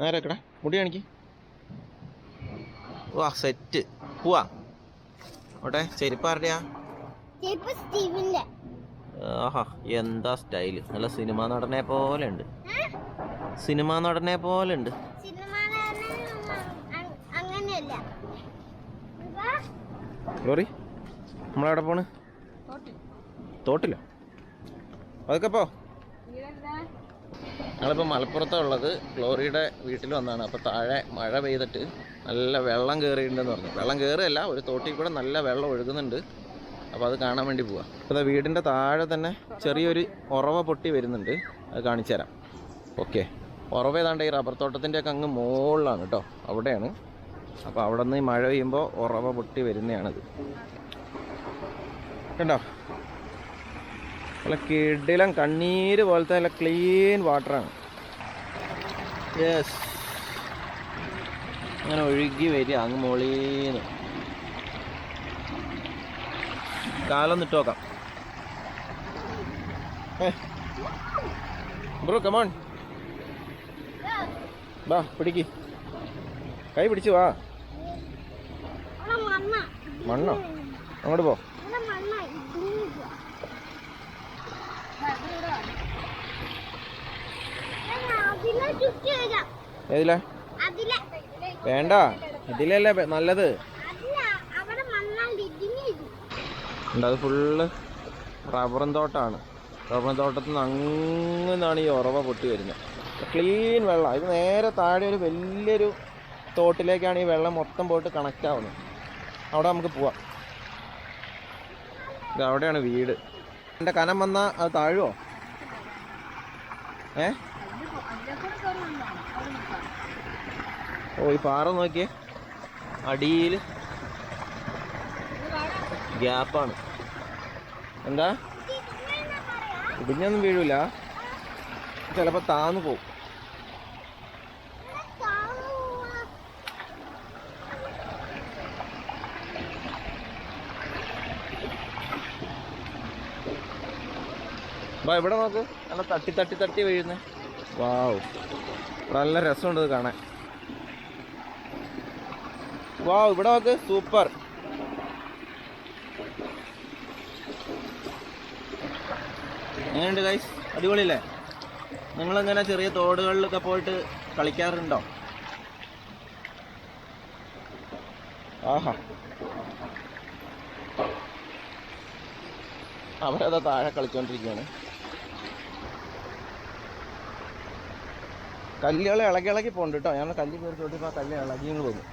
നേരെ വെക്കടാ മുടി കാണിക്ക്. വാ സെറ്റ്. പോവാ. ഓട്ടെ ചെരുപ്പ് ആരുടെയാ? ആഹാ എന്താ സ്റ്റൈൽ? നല്ല സിനിമാ നടനെ പോലെ ഉണ്ട്. സിനിമാ നടനെ പോലെ ഉണ്ട്. സിനിമ അങ്ങനെയല്ല. ഇതാ, ലോറി നമ്മളെവിടെ പോണ്? തോട്ടില്ല അതൊക്കെ പോ. ഞങ്ങളിപ്പോൾ മലപ്പുറത്താണ് ഉള്ളത് ഗ്ലോറിയുടെ വീട്ടിൽ വന്നാണ് അപ്പോൾ താഴെ മഴ പെയ്തിട്ട് നല്ല വെള്ളം കയറിയിട്ടുണ്ടെന്ന് പറഞ്ഞു. വെള്ളം കയറുകയല്ല ഒരു തോട്ടിൽ കൂടെ നല്ല വെള്ളം ഒഴുകുന്നുണ്ട്. അപ്പോൾ അത് കാണാൻ വേണ്ടി പോവാം. അപ്പോൾ വീടിന്റെ താഴെ തന്നെ ചെറിയൊരു ഉറവ പൊട്ടി വരുന്നുണ്ട്. അത് കാണിച്ചു തരാം. ഓക്കെ. ഉറവ ഏതാണ്ട് ഈ റബ്ബർ തോട്ടത്തിന്റെ ഒക്കെ അങ്ങ് മുകളിലാണ് കേട്ടോ. അവിടെയാണ്. അപ്പോൾ അവിടെ നിന്ന് മഴ പെയ്യുമ്പോൾ ഉറവ പൊട്ടി വരുന്നതാണിത് കണ്ടോ? നല്ല കിടിലം കണ്ണീര് പോലത്തെ നല്ല ക്ലീൻ വാട്ടറാണ് യെസ് അങ്ങനെ ഒഴുകി വരിക അങ്ങ് മോളീന്ന്. കാലം ഇട്ട് നോക്കാം. ബ്രോ കമോൺ വാ പിടിക്ക്. കൈ പിടിച്ച് വാ. മണ്ണോ? അങ്ങോട്ട് പോ ഇവിടെ മണ്ണ ഇടിഞ്ഞിരിക്കുവാ. ഞാൻ അതിലെ ചുറ്റി വരാം ഏതിലാ? വേണ്ട. ഇതിലല്ലേ നല്ലത്. അത് ഫുള്ള് റബ്ബറും തോട്ടാണ്. റബ്ബറും തോട്ടത്തിൽ നിന്ന് അങ്ങനാണ് ഈ ഉറവ പൊട്ടി വരുന്നത്. ക്ലീൻ വെള്ളം. ഇത് നേരെ താഴെ ഒരു വലിയൊരു തോട്ടിലേക്കാണ് ഈ വെള്ളം മൊത്തം പോയിട്ട് കണക്റ്റ് ആവുന്നത്. അവിടെ നമുക്ക് പോവാം. ഇത് അവിടെയാണ് വീട്. എന്റെ കനം വന്നാൽ അത് താഴുവോ? ഏ? ഓ ഈ പാറ നോക്കിയേ. അടിയിൽ ഗ്യാപ്പാണ്. എന്താ? ഇടിഞ്ഞൊന്നും വീഴൂല. ചിലപ്പോ താന്നു പോവും. വാ ഇവിടെ നോക്ക്. നല്ല തട്ടി തട്ടി തട്ടി വീഴുന്നേ. വാവ്. നല്ല രസമുണ്ട് കാണാൻ. വാവ് ഇവിടെ നോക്ക്. സൂപ്പർ. എങ്ങനെയുണ്ട് ഗൈസ് അടിപൊളിയല്ലേ? നിങ്ങളെങ്ങനെ ചെറിയ തോടുകളിലൊക്കെ പോയിട്ട് കളിക്കാറുണ്ടോ? ആഹാ. അവരതാ താഴെ കളിച്ചോണ്ടിരിക്കുകയാണ് കല്ലുകൾ ഇളകി ഇളകി പോകുന്നുണ്ട് കേട്ടോ. ഞങ്ങൾ കല്ല് കയറി ചോട്ടിപ്പോൾ ആ കല്ല് ഇളകി ഇങ്ങ് പോകുന്നു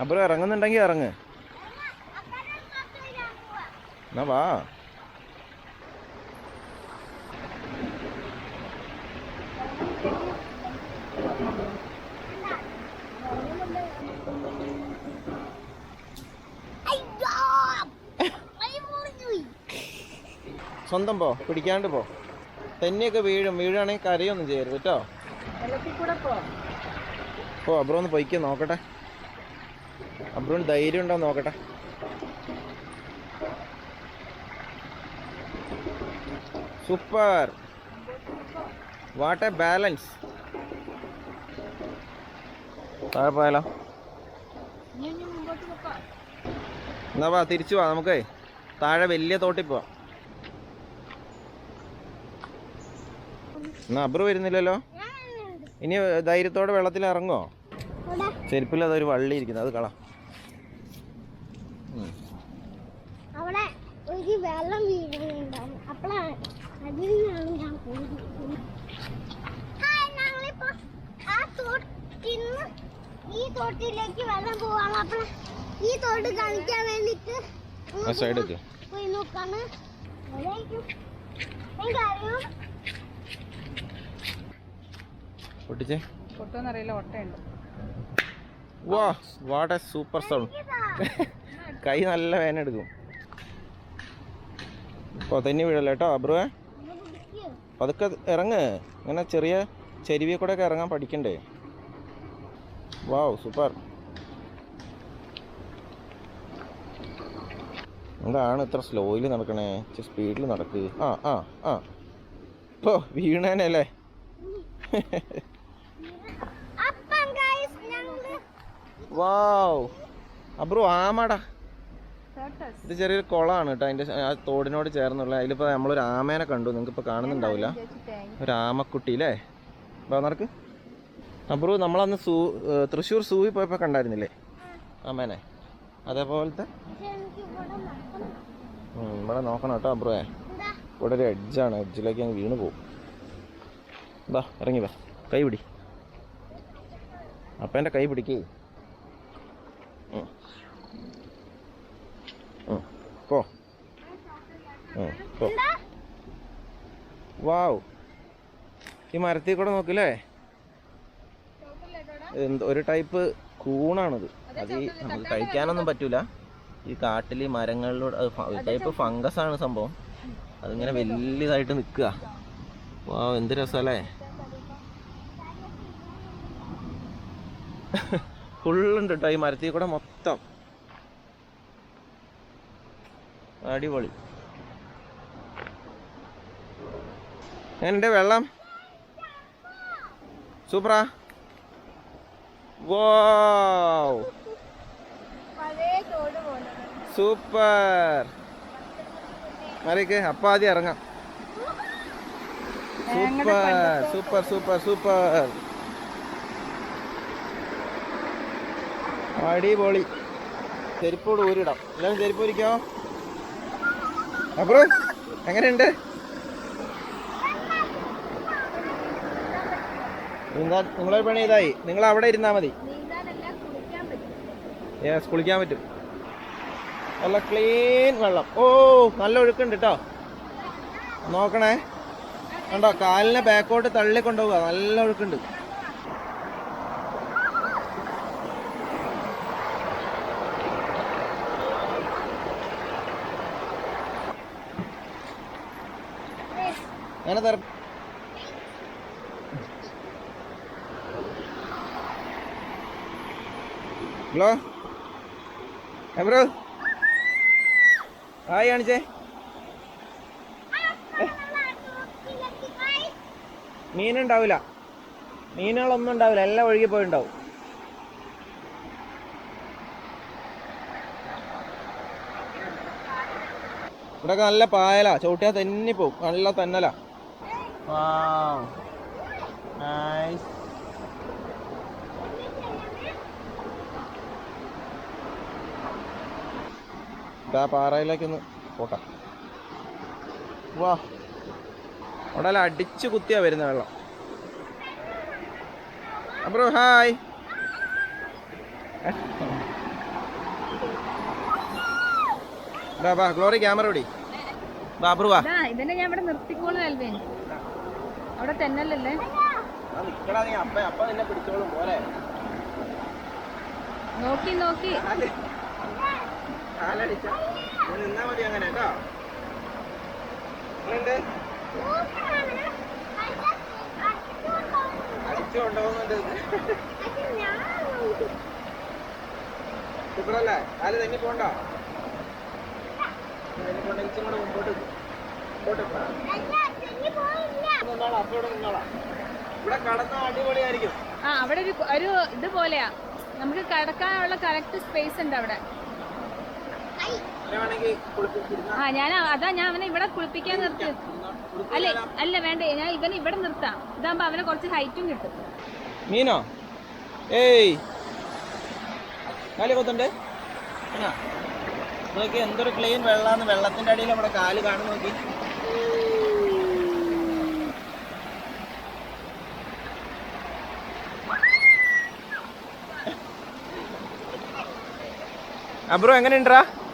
അപ്പുറം ഇറങ്ങുന്നുണ്ടെങ്കിൽ ഇറങ്ങ്. എന്നാ വാ. സ്വന്തം പോ പിടിക്കാണ്ട് പോ. തന്നെയൊക്കെ വീഴും വീഴുകയാണെങ്കിൽ കരയൊന്നും ചെയ്യരുത് കേട്ടോ. പോ അബ്രോ ഒന്ന് പൊയ്ക്കോ നോക്കട്ടെ. അബ്രോന് ധൈര്യം ഉണ്ടോ നോക്കട്ടെ. സൂപ്പർ. What a balance. താഴെ പോയാലോ. എന്നാ വാ തിരിച്ചു വാ നമുക്കേ. താഴെ വലിയ തോട്ടിൽ പോവാം. എന്നാ അബ്രു വരുന്നില്ലല്ലോ? ഇനി ധൈര്യത്തോടെ വെള്ളത്തിൽ ഇറങ്ങുമോ ചെരുപ്പിൽ അതൊരു വള്ളി ഇരിക്കുന്നത് അത് കള ഉം. അവിടെ ഒരു വെള്ളം വീഴുന്നുണ്ടാവും അപ്പോഴാണ് അതിൽ നിന്നാണ് ഞാൻ ഞങ്ങളിപ്പോ ആ തോട്ടിന്ന് ഈ തോട്ടിലേക്ക് വെള്ളം പോവാണ്. അപ്പോൾ ഈ തോട്ട് കളിക്കാൻ വേണ്ടിട്ട് പോയി നോക്കാണ്. അതായിരിക്കും എനിക്കറിയാം പൊട്ടിച്ചേ. പൊട്ടുമെന്നറിയില്ല ഒട്ടയുണ്ട്. വാ വാട്ട് എ സൂപ്പർ സൗണ്ട്. കൈ നല്ല വേന എടുക്കും. ഇപ്പോൾ തന്നെ വീഴല്ലോ കേട്ടോ അബ്രുവേ? പതുക്കെ ഇറങ്ങ്. ഇങ്ങനെ ചെറിയ ചെരുവിയെ കൂടെ ഒക്കെ ഇറങ്ങാൻ പഠിക്കണ്ടേ? Wow super. എന്താണ് ഇത്ര സ്ലോയിൽ നടക്കണേ? സ്പീഡിൽ നടക്ക്. ആ ആ ആ. ഇപ്പോൾ വീണേനല്ലേ? വാവ്. അബ്രു ആമാടാ. ഇത് ചെറിയൊരു കുളമാണ് കേട്ടോ അതിന്റെ ആ തോടിനോട് ചേർന്നുള്ള അതിലിപ്പോൾ നമ്മളൊരു ആമേനെ കണ്ടു. നിങ്ങൾക്ക് ഇപ്പോൾ കാണുന്നുണ്ടാവില്ല ഒരു ആമക്കുട്ടി അല്ലേ നടക്ക്. അബ്രു നമ്മളന്ന് സൂ തൃശ്ശൂർ സൂവിൽ പോയപ്പോൾ കണ്ടായിരുന്നില്ലേ? ആമേനെ. അതേപോലത്തെ? ഇവിടെ നോക്കണം കേട്ടോ അബ്രുവേ ഇവിടെ ഒരു എഡ്ജാണ്. എഡ്ജിലേക്ക് അങ്ങ് വീണ് പോകും എന്താ ഇറങ്ങി വാ. കൈ പിടി. അപ്പന്റെ കൈ പിടിക്ക്. പോ വാവ്. ഈ മരത്തിൽ കൂടെ നോക്കില്ലേ? എന്ത് ഒരു ടൈപ്പ് കൂണാണിത്. അത് ഈ നമുക്ക് കഴിക്കാനൊന്നും പറ്റൂല. ഈ കാട്ടിൽ ഈ മരങ്ങളിലൂടെ ഒരു ടൈപ്പ് ഫംഗസ് ആണ് സംഭവം. അതിങ്ങനെ വലിയതായിട്ട് നിൽക്കുക വാ എന്ത് രസമല്ലേ ഫുള്ളുണ്ട് കേട്ടോ ഈ മരത്തിൽ കൂടെ മൊത്തം. അടിപൊളി. എന്റെ വെള്ളം? സൂപ്പറാ വോ സൂപ്പർ. മറിക്ക് അപ്പം ആദ്യം ഇറങ്ങാം. Super super super super. അടിപൊളി. ചെരുപ്പോട് ഊരിടാം. എല്ലാവരും ചെരുപ്പ് ഊരിക്കോ? അപ്പുറം എങ്ങനെയുണ്ട്? എന്താ നിങ്ങളൊരു പണി ഇതായി നിങ്ങൾ അവിടെ ഇരുന്നാ മതി. യെസ് കുളിക്കാൻ പറ്റും. നല്ല ക്ലീൻ വെള്ളം. ഓ നല്ല ഒഴുക്കുണ്ട് കേട്ടോ നോക്കണേ. കണ്ടോ കാലിനെ ബാക്കോട്ട് തള്ളി കൊണ്ടുപോവുക നല്ല ഒഴുക്കുണ്ട്. അങ്ങനെ തര. ഹലോ? എബ്രോ ഹായ് കാണിച്ചേ. മീനുണ്ടാവില്ല മീനുകളൊന്നും ഉണ്ടാവില്ല. എല്ലാം ഒഴുകി പോയിണ്ടാവും ഇവിടെയൊക്കെ നല്ല പായലാ. ചവിട്ടിയാൽ തെന്നിപ്പോവും നല്ല തന്നലാ. നൈസ് ഇതാ പാറയിലേക്കൊന്ന് പോട്ടെ വാ. അവിടെ അടിച്ച് കുത്തിയാ വരുന്ന വെള്ളം. അപ്പുറം ഹായ്. ഗ്ലോറി ക്യാമറ ഓടി. ബാബ്രുവാ ഇതന്നെ ഞാൻ ഇവിടെ നിർത്തിക്കോളും അവിടെ തെന്നലല്ലേ? നിക്കടാ നീ. അപ്പ അപ്പ നിന്നെ പിടിച്ചോളും. പോലെ നോക്കി നോക്കി. നിന്നാ മതി അങ്ങനെ കേട്ടോ? എങ്ങനെയുണ്ട് അടിച്ചു കൊണ്ടുപോകുന്നുണ്ട്. സൂപ്പറല്ലേ? കാൽ തെന്നി പോണ്ടോ? തെന്നി പോണ്ട ഇച്ചും കൂടെ മുമ്പോട്ട് മുമ്പോട്ട് ആ അവിടെ ഒരു ഒരു ഇതുപോലെയാ. നമുക്ക് കിടക്കാനുള്ള കറക്റ്റ് സ്പേസ് ഉണ്ട് അവിടെ. ആ ഞാൻ അതാ ഞാൻ അവനെ ഇവിടെ കുളിപ്പിക്കാൻ നിർത്തി അല്ലേ അല്ല വേണ്ടേ. ഞാൻ ഇവനെ ഇവിടെ നിർത്താം. ഇതാകുമ്പോ അവനെ കുറച്ച് ഹൈറ്റും കിട്ടും. മീനോ? ഏയ്. കാൽ കൊത്തുണ്ട്? നോക്കി എന്തൊരു ക്ലീൻ വെള്ളാന്ന് വെള്ളത്തിന്റെ അടിയിൽ നമ്മുടെ കാൽ കാണും നോക്കി. അബ്രോ എങ്ങനെയുണ്ടാ അടിപൊളി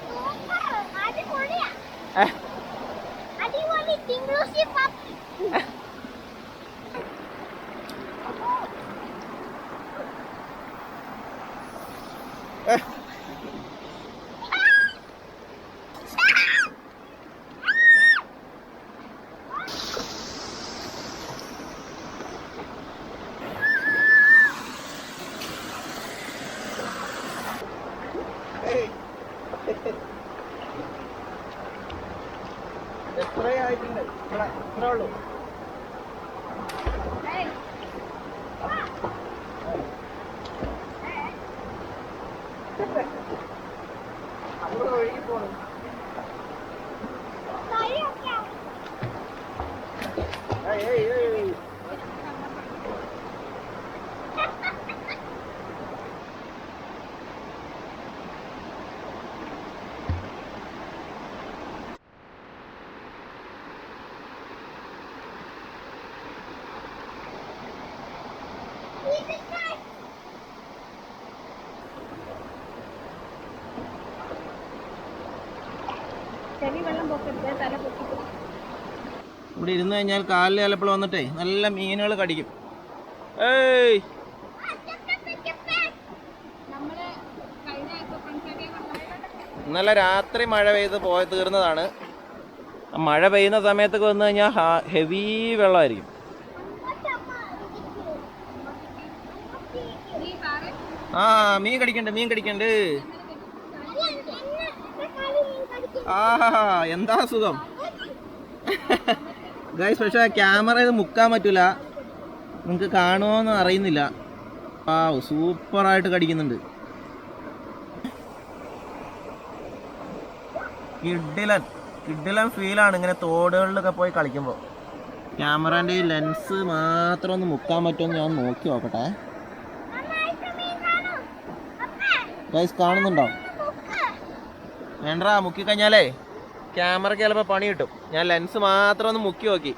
ചെവി വെള്ളം പൊക്കരുത് തല പൊക്കിട്ട് ഇവിടെ ഇരുന്ന് കഴിഞ്ഞാൽ കാലിൽ ചിലപ്പോൾ വന്നിട്ടേ നല്ല മീനുകൾ കടിക്കും ഏയ് ഇന്നലെ രാത്രി മഴ പെയ്ത് പോയി തീർന്നതാണ് മഴ പെയ്യുന്ന സമയത്തൊക്കെ വന്നു കഴിഞ്ഞാൽ ഹെവി വെള്ളമായിരിക്കും ആ മീൻ കടിക്കണ്ട് മീൻ കടിക്കണ്ട് ആ എന്താ സുഖം? ഗൈസ് പക്ഷേ ക്യാമറ ഇത് മുക്കാൻ പറ്റൂല. നിങ്ങൾക്ക് കാണുമോന്ന് അറിയുന്നില്ല. ആ സൂപ്പറായിട്ട് കടിക്കുന്നുണ്ട്. കിഡിലൻ കിഡിലൻ ഫീലാണ് ഇങ്ങനെ തോടുകളിലൊക്കെ പോയി കളിക്കുമ്പോൾ ക്യാമറേന്റെ ഈ ലെൻസ് മാത്രം ഒന്ന് മുക്കാൻ പറ്റുമെന്ന് ഞാൻ നോക്കി നോക്കട്ടെ. ഗൈസ് കാണുന്നുണ്ടോ? വേണ്ടാ മുക്കി കഴിഞ്ഞാലേ ക്യാമറയ്ക്ക് ചിലപ്പോൾ പണി കിട്ടും. ഞാൻ ലെൻസ് മാത്രം ഒന്ന് മുക്കി നോക്കി.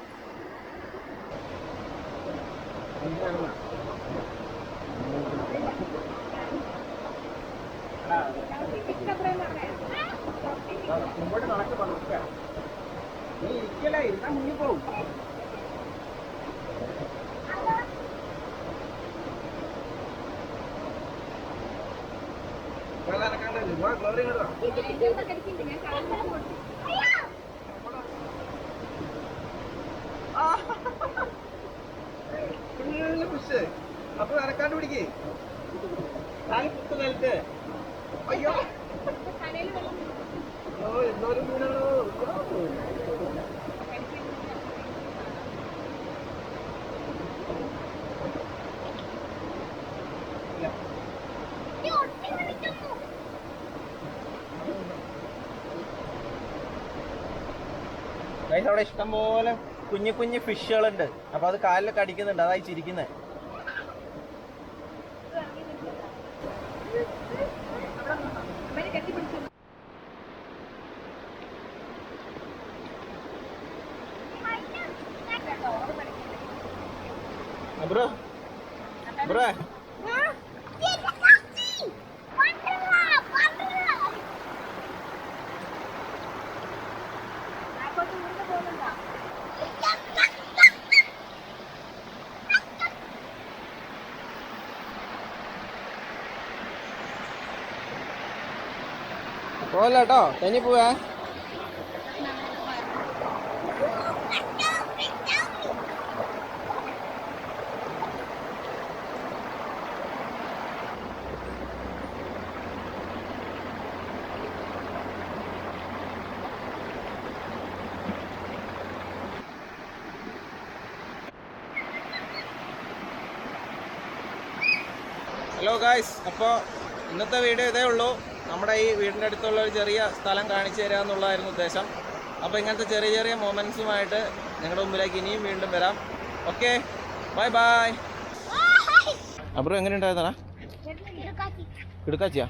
ഞാൻ കാലിൽ കൊടുത്തു അപ്പൊ നനക്കാണ്ട് പിടിക്കേ. നിലത്ത് അയ്യോ. തലയിൽ വെള്ളം ഓ എന്തോരം മീനാണോ അവിടെ ഇഷ്ടംപോലെ കുഞ്ഞു കുഞ്ഞു ഫിഷുകളുണ്ട്. അപ്പൊ അത് കാലിൽ കടിക്കുന്നുണ്ട് അതായി ചിരിക്കുന്നത് ബ്രോ. ബ്രോ. കേട്ടോ തനി പോവേ. ഹലോ ഗായ്സ് അപ്പോൾ ഇന്നത്തെ വീഡിയോ ഇതേ ഉള്ളൂ. നമ്മുടെ ഈ വീടിന്റെ അടുത്തുള്ള ഒരു ചെറിയ സ്ഥലം കാണിച്ചു തരിക എന്നുള്ളതായിരുന്നു ഉദ്ദേശം. അപ്പോൾ ഇങ്ങനത്തെ ചെറിയ ചെറിയ മൊമെന്റ്സുമായിട്ട് നിങ്ങളുടെ മുമ്പിലേക്ക് ഇനിയും വീണ്ടും വരാം. ഓക്കെ? Bye bye. അപ്പുറം എങ്ങനെ ഉണ്ടായിരുന്നാ ഇടുക്കാച്ചിയാ?